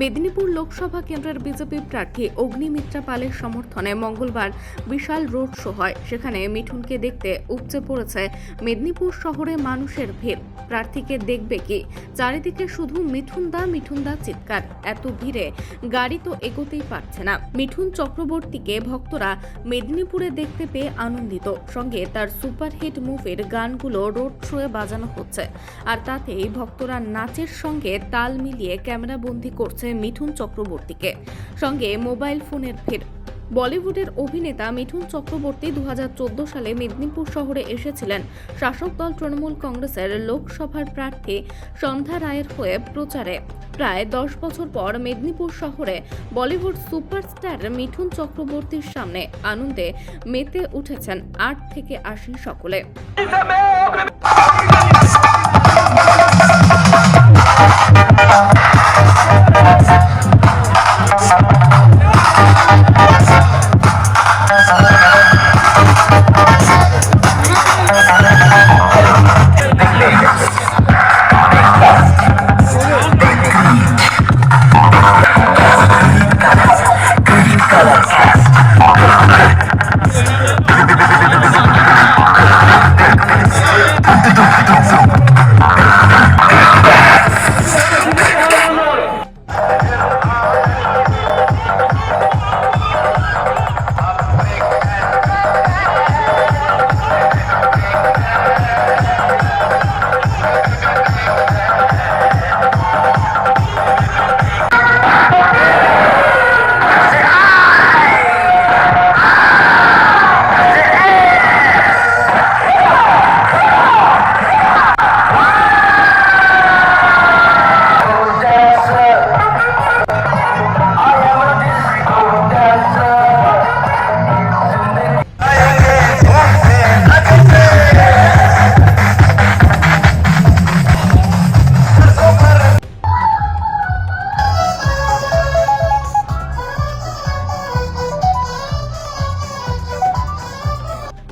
মেদিনীপুর লোকসভা কেন্দ্রের বিজেপি প্রার্থী অগ্নিমিত্রা পালের সমর্থনে মঙ্গলবার বিশাল রোড শো হয়। সেখানে মিঠুনকে দেখতে উপচে পড়েছে মেদিনীপুর শহরে মানুষের ভিড়। প্রার্থীকে দেখবে কি? চারিদিকে শুধু মিঠুন দা মিঠুন দা চিৎকার। এত ভিড়ে গাড়ি তো এগোতেই পারছে না। মিঠুন চক্রবর্তীকে ভক্তরা মেদিনীপুরে দেখতে পেয়ে আনন্দিত। সঙ্গে তার সুপারহিট মুভির গানগুলো রোড শোয়ে বাজানো হচ্ছে। আর তাতেই ভক্তরা নাচের সঙ্গে তাল মিলিয়ে ক্যামেরা বন্দি করছে মিঠুন চক্রবর্তীকে। সঙ্গে মোবাইল ফোনের ভিড় বলিউডের অভিনেতা মিঠুন চক্রবর্তী দু হাজার চোদ্দ সালে মেদিনীপুর শহরে এসেছিলেন। শাসক দল তৃণমূল কংগ্রেসের লোকসভার প্রার্থী সন্ধ্যা রায়ের হয়ে প্রচারে। প্রায় দশ বছর পর মেদিনীপুর শহরে বলিউড সুপারস্টার মিঠুন চক্রবর্তীর সামনে আনন্দে মেতে উঠেছেন আট থেকে আশি সকলে।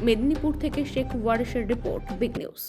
মেদিনীপুর থেকে শেখ ওয়ারিসের রিপোর্ট বিগ নিউজ।